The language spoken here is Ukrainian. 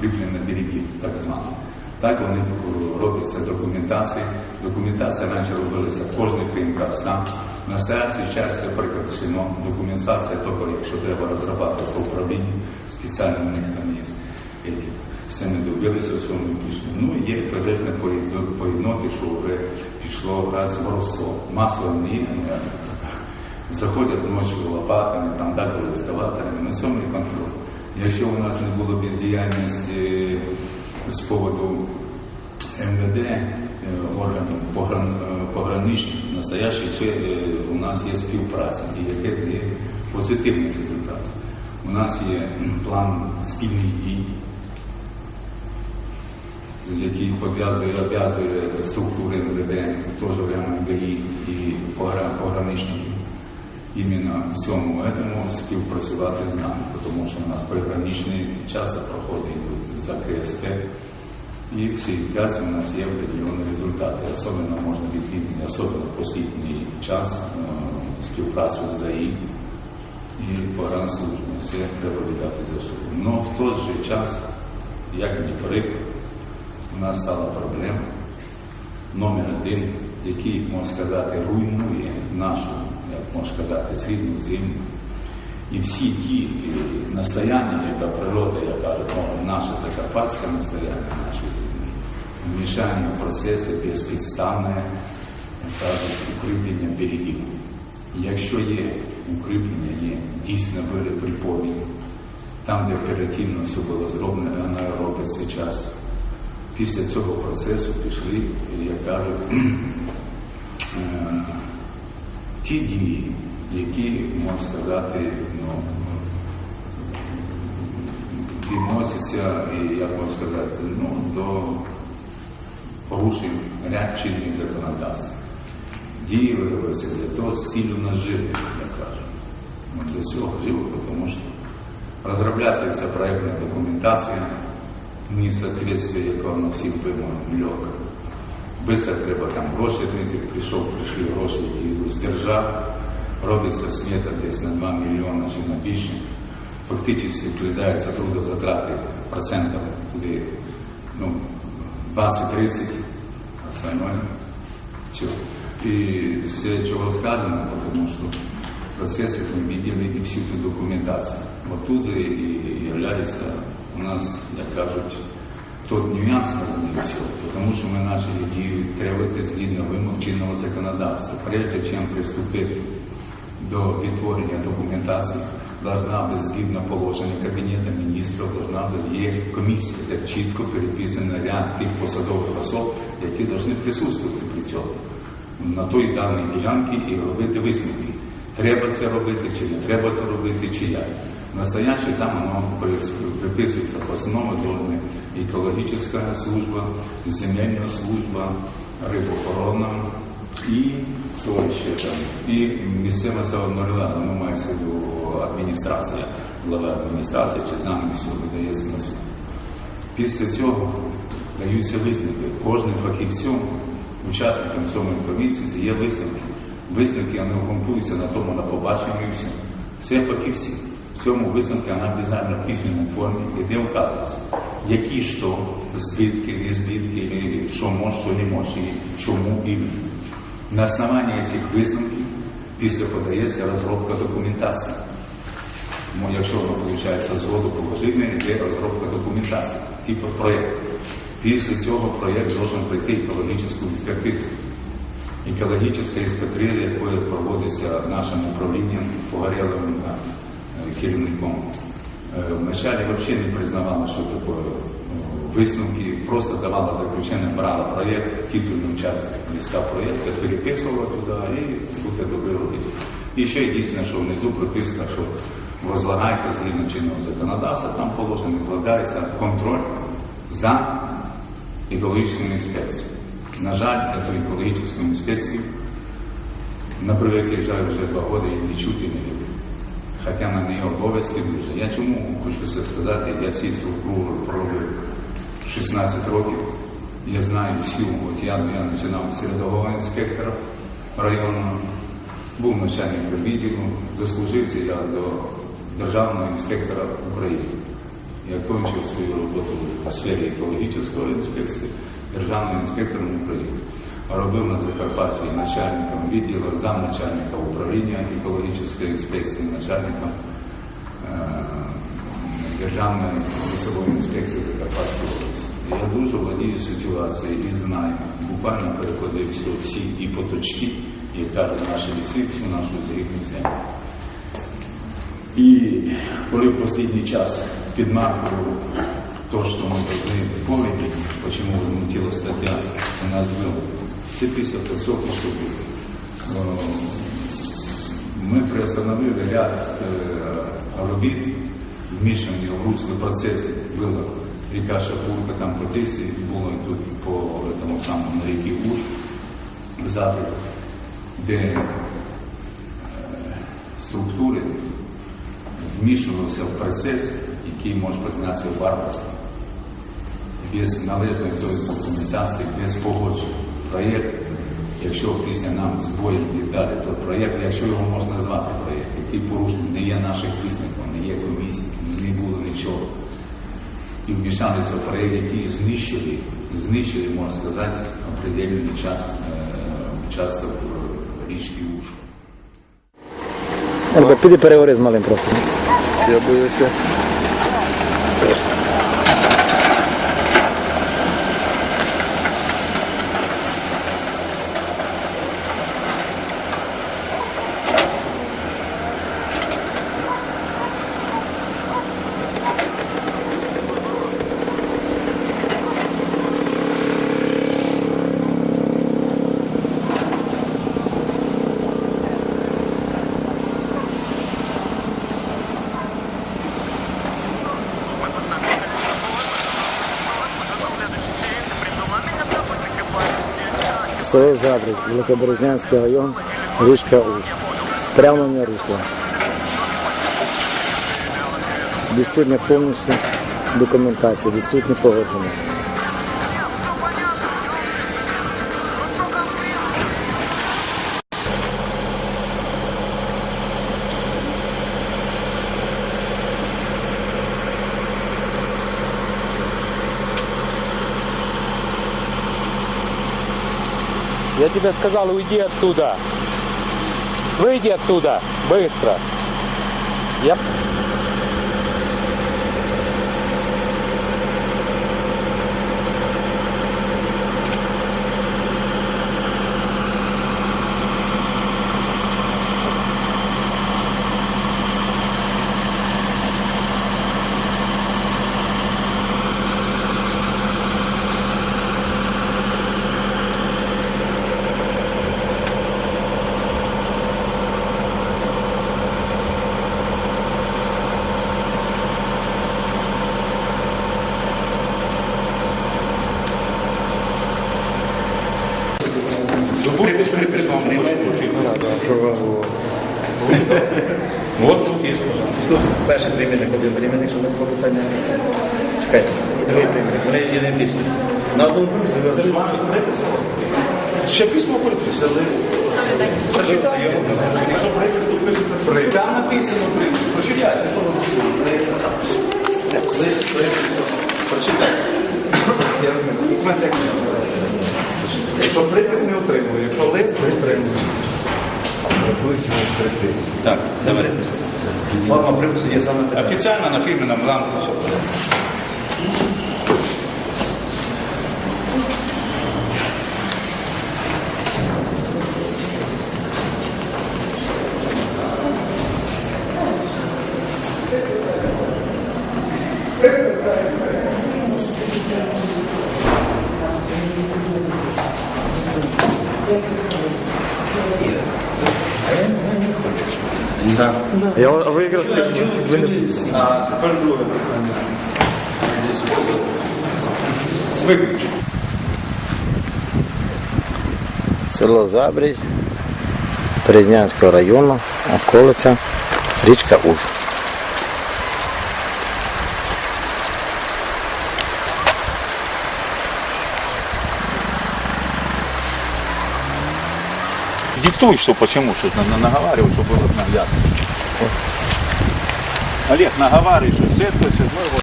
укріплення берегів, так звано. Так вони робляться документації. Документація раніше робилася кожний ПНК сам. В настоящий час, наприклад, ну, документація тільки, якщо треба розробляти управління, спеціально у них там є. Эти, все не добилися в цьому пішли. Ну і є прибережне поєдноти, що вже пішло раз воровство. Масово не є, заходять ночі лопатами, там так були ескалаторами, на цьому і контроль. Якщо у нас не було бездіяльності з поводу МВД, е, органів погран, е, пограничних, настоящий ще е, у нас є співпраця, і яке дає позитивний результат. У нас є план спільних дій, який пов'язує, обв'язує структури МВД, в то же время ГАІ і пограничників. Іменно в цьому співпрацювати з нами, тому що у нас приграничні часто проходять тут за КСП. І всі праці у нас є определенні результати. Особливо можна відмітити, особливо останній час співпрацю з ДАІ і погранслужби. Все треба віддати за суду. Но в той же час, як не приклад, у нас стала проблема номер один, який, можна сказати, руйнує нашу, можна сказати, срібну землю. І всі ті настояння, яка природа, яка наша закарпатська настояння нашої землі, вмішання в процеси безпідставне, укріплення берегів. Якщо є укріплення, є дійсно припомінь, там, де оперативно все було зроблено, воно робиться час. Після цього процесу пішли, як кажуть, ті дії, які, можна сказати, ну, відносяться, як можна сказати, ну, до порушень ряд чинних законодавств. Дії виявилися для того з цілю наживи, як кажуть. Ну, для цього живо, тому що розробляється проєктна документація, несоответствие, якого на всіх вимогам легко. Быстро треба там гроші знайти, прийшов, прийшли гроші, які йдуть з держави, робиться смета десь на 2 мільйони чи на більше. Фактично вкладаються трудозатрати процентами туди ну, 20-30, остальное все. І з чого сказано, тому що процеси ми видели і всю ту документацію. Вот тут являється у нас, як кажуть, тот нюанс возник все, потому что мы начали дію требовать згідно вимог чинного законодавства. Прежде чем приступити до відтворення документації, должна бути згідно положення Кабінету міністрів, должна бути є комісія, де чітко переписано ряд тих посадових особ, які повинні присутствувати при цьому на той даній ділянці і робити висновки. Треба це робити, чи не треба це робити, чи як. Настояще там воно приписується в основному должны екологічна служба, земельна служба, рибоохорона і хто ще там, і місцева самоврядування, ну мається адміністрація, глава адміністрації чи видається на суд. Після цього даються висновки. Кожним фахівцем, учасникам цьому комісії є висновки. Висновки вони ґрунтуються на тому, на побаченні і все. Це фахівці. В цьому висновку вона обов'язково в письменній формі, де вказується, які що, збитки, не збитки, що може, що не може, і чому іменно. На основанні цих висновків після подається розробка документації. Ну, якщо воно виходить згоду положительне, йде розробка документації, типу проєкту. Після цього проєкт має пройти екологічну експертизу. Екологічна експертиза, якою проводиться нашим управлінням Погорєловим керівником. Вначале вообще не признавала, что такое висновки, просто давала заключение, брала проєкт, титульний участок листа проєкту, переписувала туди і будьте добрі робити. І ще єдине, що внизу приписка, що возлагається згідно чинного законодавства, там положено, злагається контроль за екологічною інспекцією. На жаль, цю екологічну інспекцію на жаль вже два роки і не чути не любить. Хоча на неї обов'язки дуже. Я чому хочу це сказати? Я всі структури провів 16 років. Я знаю всю, от я, я починав з рядового інспектора районного, був начальником відділу, дослужився я до державного інспектора України. Я кончив свою роботу у сфері екологічної інспекції державним інспектором України. Робив на Закарпатті начальником відділу, замначальника управління екологічної інспекції, начальником е, Державної лісової інспекції Закарпатської області. Я дуже володію ситуацією і знаю, буквально переходив всі- і поточки, і кажуть наші ліси, всю нашу зрівну землю. І коли в останній час під маркою то, що ми повинні чому возмутила стаття у нас було, це після що е, ми приостановили ряд е, робіт, вмішані в русло процесі. Була ріка Шапурка, там по Тисі, було тут по тому самому на ріки Уж, запит, де е, структури вмішувалися в процес, який може признатися варварством, без належної документації, без погодження. Проєкт, якщо після нам збоїть і далі той проєкт, якщо його можна назвати проєкт, який порушений, не є наших висновків, не є комісій, не було нічого. І вмішалися в проєкт, який знищили, знищили, можна сказати, определений час, е, участок е, річки Ушко. Альба, піди переговори з малим просто. Я боюся. Село адрес, Великоберезнянський район, річка Уж. Спрямлення русла. Відсутня повністю документація, відсутні погодження. Я тебе сказал, уйди оттуда. Выйди оттуда, быстро. Я... Вот тут перший примірник, один примірник, не було питання. Чекайте, другий примірник, вони ідентичні. На одному приписі ви Ще письмо приписали. Прочитайте. Якщо припис, то пишеться. Там написано припис. Прочитайте, що ви Прочитайте. Я знаю. Документ як не називається. Якщо припис не отримує, якщо лист не отримує. Так, давай. Форма припису є саме така. Официально на фирменном бланке все. Я, а ви якраз ви не А тепер друге питання. Село Забріз, Березнянського району, околиця, річка Уж. Диктуй, что почему, что на- на- наговаривай, чтобы было ясно. Олег, наговаривай, что это, все,